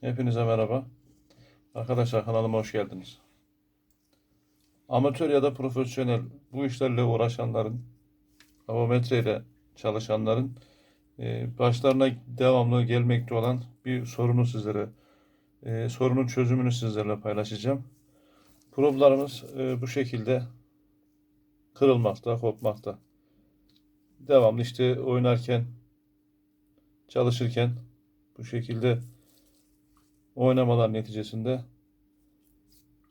Hepinize merhaba. Arkadaşlar kanalıma hoş geldiniz. Amatör ya da profesyonel bu işlerle uğraşanların, havometreyle çalışanların e, başlarına devamlı gelmekte olan bir sorunu sizlere, e, sorunun çözümünü sizlerle paylaşacağım. Problarımız e, bu şekilde kırılmakta, kopmakta. Devamlı işte oynarken, çalışırken bu şekilde oynamalar neticesinde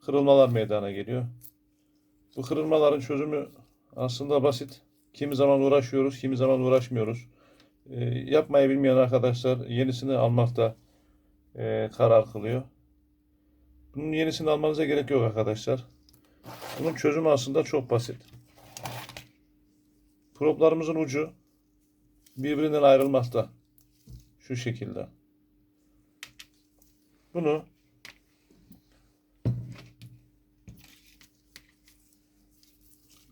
kırılmalar meydana geliyor. Bu kırılmaların çözümü aslında basit. Kimi zaman uğraşıyoruz, kimi zaman uğraşmıyoruz. Ee, yapmayı bilmeyen arkadaşlar yenisini almakta e, karar kılıyor. Bunun yenisini almanıza gerek yok arkadaşlar. Bunun çözümü aslında çok basit. Proplarımızın ucu birbirinden ayrılmakta. Şu şekilde. Bunu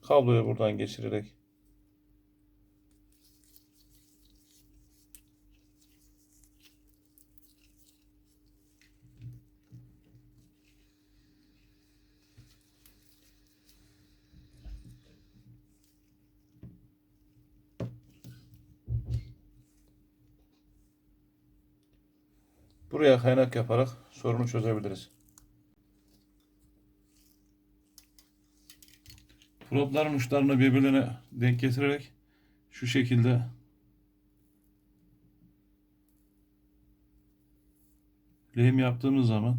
kabloyu buradan geçirerek buraya kaynak yaparak sorunu çözebiliriz. Probların uçlarını birbirine denk getirerek şu şekilde lehim yaptığımız zaman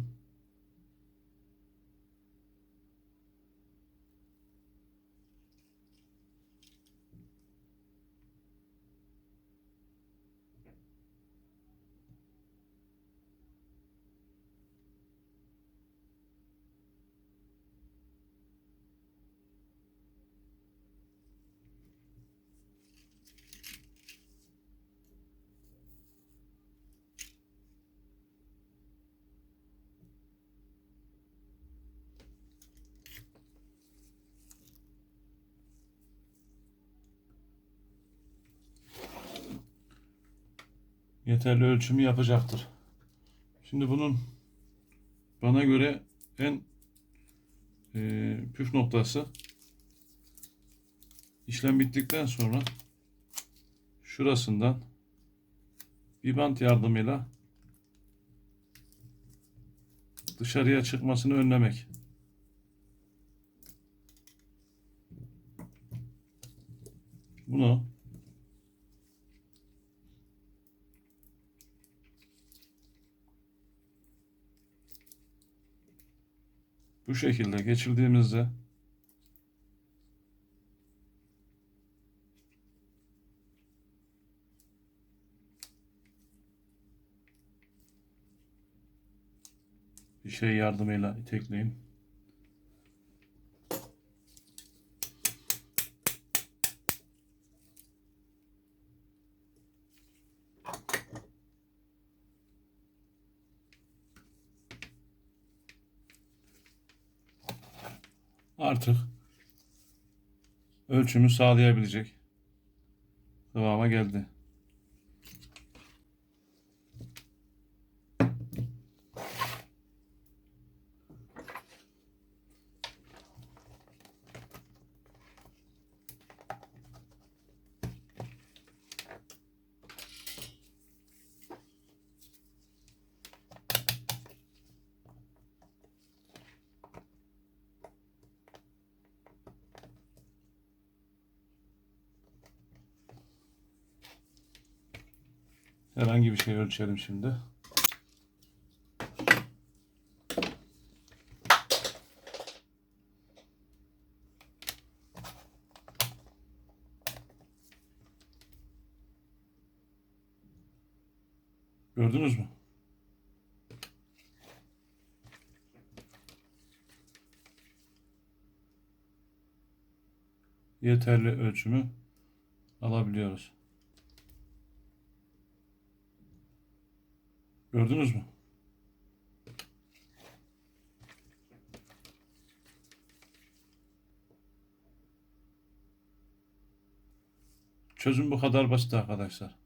yeterli ölçümü yapacaktır. Şimdi bunun bana göre en e, püf noktası işlem bittikten sonra şurasından bir bant yardımıyla dışarıya çıkmasını önlemek. Bunu bu şekilde geçirdiğimizde bir şey yardımıyla itekleyin. Artık ölçümü sağlayabilecek kıvama geldi. Herhangi bir şey ölçelim şimdi. Gördünüz mü? Yeterli ölçümü alabiliyoruz. Gördünüz mü? Çözüm bu kadar basit arkadaşlar.